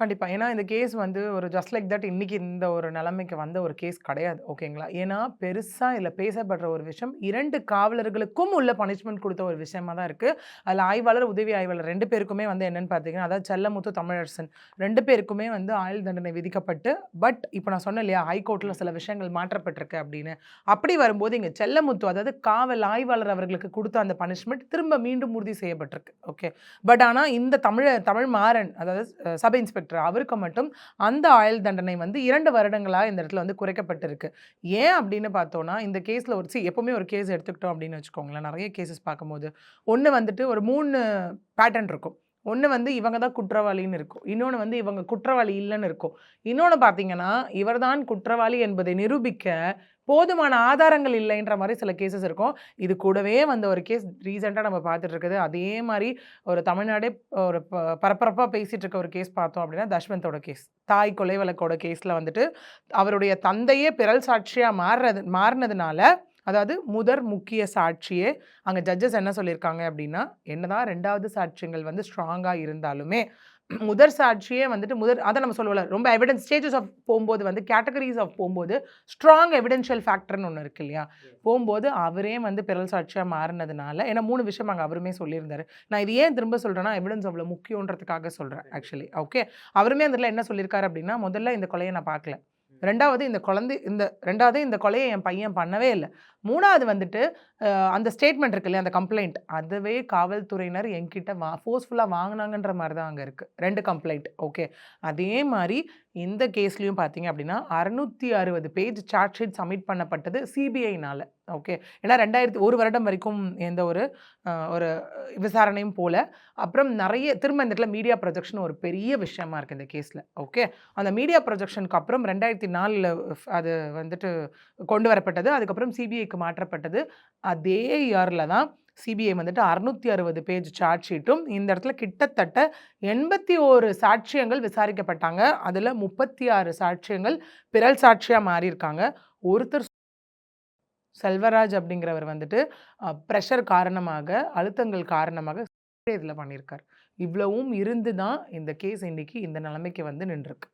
கண்டிப்பாக ஏன்னா இந்த கேஸ் வந்து ஒரு ஜஸ்ட் லைக் தட் இன்றைக்கி இந்த ஒரு நிலைமைக்கு வந்த ஒரு கேஸ் கிடையாது. ஓகேங்களா? ஏன்னா பெருசாக இதில் பேசப்படுற ஒரு விஷயம் இரண்டு காவலர்களுக்கும் உள்ள பனிஷ்மெண்ட் கொடுத்த ஒரு விஷயமா தான் இருக்குது அதில் ஆய்வாளர், உதவி ஆய்வாளர் ரெண்டு பேருக்குமே வந்து என்னென்னு பார்த்தீங்கன்னா, அதாவது செல்லமுத்து, தமிழரசன் ரெண்டு பேருக்குமே வந்து ஆயுள் தண்டனை விதிக்கப்பட்டு, பட் இப்போ நான் சொன்னேன் இல்லையா, ஹைகோர்ட்டில் சில விஷயங்கள் மாற்றப்பட்டிருக்கு அப்படின்னு. அப்படி வரும்போது இங்கே செல்லமுத்து அதாவது காவல் ஆய்வாளர் அவர்களுக்கு கொடுத்த அந்த பனிஷ்மெண்ட் திரும்ப மீண்டும் உறுதி செய்யப்பட்டிருக்கு. ஓகே. பட் ஆனால் இந்த தமிழ தமிழ் மாறன் அதாவது சப் இன்ஸ்பெக்டர் அவருக்கு மட்டும் அந்த ஆயுள் தண்டனை வந்து இரண்டு வருடங்களாக இந்த இடத்துல வந்து குறைக்கப்பட்டிருக்கு. ஏன் அப்படின்னு பார்த்தோன்னா இந்த கேஸில் ஒரு சி எப்பவுமே ஒரு கேஸ் எடுத்துக்கிட்டோம் அப்படின்னு வச்சுக்கோங்களேன், நிறைய கேசஸ் பார்க்கும்போது, ஒன்று வந்துட்டு ஒரு மூணு பேட்டர்ன் இருக்கும். ஒன்று வந்து இவங்க தான் குற்றவாளின்னு இருக்கும். இன்னொன்று வந்து இவங்க குற்றவாளி இல்லைன்னு இருக்கும். இன்னொன்று பார்த்தீங்கன்னா, இவர் தான் குற்றவாளி என்பதை நிரூபிக்க போதுமான ஆதாரங்கள் இல்லைன்ற மாதிரி சில கேஸஸ் இருக்கும். இது கூடவே வந்த ஒரு கேஸ் ரீசெண்டாக நம்ம பார்த்துட்டு இருக்குது. அதே மாதிரி ஒரு தமிழ்நாடே ஒரு ப பேசிகிட்டு இருக்க ஒரு கேஸ் பார்த்தோம் அப்படின்னா, தஷ்வந்தோட கேஸ். தாய் கொலை வழக்கோட கேஸில் வந்துட்டு, அவருடைய தந்தையே பிறல் சாட்சியாக மாறுறது மாறினதுனால அதாவது முதற் முக்கிய சாட்சியே அங்க ஜட்ஜஸ் என்ன சொல்லியிருக்காங்க அப்படின்னா, என்னதான் 2வது சாட்சியங்கள் வந்து ஸ்ட்ராங்கா இருந்தாலுமே, முதற் சாட்சியே வந்துட்டு முதற் அதான் நம்ம சொல்லுவோம்ல, ரொம்ப எவிடன்ஸ் ஸ்டேஜஸ் ஆஃப் போம்போது வந்து கேட்டகரிஸ் ஆஃப் போம்போது, ஸ்ட்ராங் எவிடென்ஷியல் ஃபேக்டர்ன்னு ஒண்ணு இருக்கு இல்லையா? போம்போது அவரே வந்து பிறல் சாட்சியா மாறுனதுனால ஏன்னா 3 விஷயம் அங்க அவருமே சொல்லியிருந்தாரு. நான் இது ஏன் திரும்ப சொல்றேன்னா, எவிடன்ஸ் அவ்வளோ முக்கியன்றதுக்காக சொல்றேன் ஆக்சுவலி. ஓகே. அவருமே இடத்துல என்ன சொல்லியிருக்காரு அப்படின்னா, முதல்ல இந்த கொலைய நான் பார்க்கல. ரெண்டாவது இந்த குழந்தை இந்த ரெண்டாவது இந்த கொலையை என் பையன் பண்ணவே இல்லை மூணாவது வந்துட்டு அந்த ஸ்டேட்மெண்ட் இருக்கு இல்லையா, அந்த கம்ப்ளைண்ட் அதுவே காவல்துறையினர் என்கிட்ட வா ஃபோர்ஸ்ஃபுல்லாக வாங்கினாங்கன்ற மாதிரி தான் அங்கே இருக்குது ரெண்டு கம்ப்ளைண்ட். ஓகே. அதே மாதிரி இந்த கேஸ்லேயும் பார்த்தீங்க அப்படின்னா, 660 பேஜ் சார்ஜ் ஷீட் சப்மிட் பண்ணப்பட்டது சிபிஐனால் ஓகே. ஏன்னா 2000 1 வருடம் வரைக்கும் எந்த ஒரு ஒரு விசாரணையும் போல. அப்புறம் நிறைய திரும்ப இந்த இடத்துல மீடியா ப்ரொஜெக்ஷன் ஒரு பெரிய விஷயமா இருக்குது இந்த கேஸில் ஓகே. அந்த மீடியா ப்ரொஜெக்ஷனுக்கு அப்புறம் ரெண்டாயிரத்தி ரெண்டாயிரத்தி நாலில் அது வந்துட்டு கொண்டு வரப்பட்டது. அதுக்கப்புறம் சிபிஐக்கு மாற்றப்பட்டது. அதே இயரில் தான் சிபிஐ வந்துட்டு 660 பேஜ் சார்ஜ் ஷீட்டும் இந்த இடத்துல கிட்டத்தட்ட 81 சாட்சியங்கள் விசாரிக்கப்பட்டாங்க. அதில் முப்பத்தி ஆறு சாட்சியங்கள் பிறல் சாட்சியாக மாறியிருக்காங்க. ஒருத்தர் செல்வராஜ் அப்படிங்கிறவர் வந்துட்டு ப்ரெஷர் காரணமாக, அழுத்தங்கள் காரணமாக இதில் பண்ணியிருக்கார் இவ்வளவும் இருந்து தான் இந்த கேஸ் இன்னைக்கு இந்த நிலைமைக்கு வந்து நின்றுருக்கு.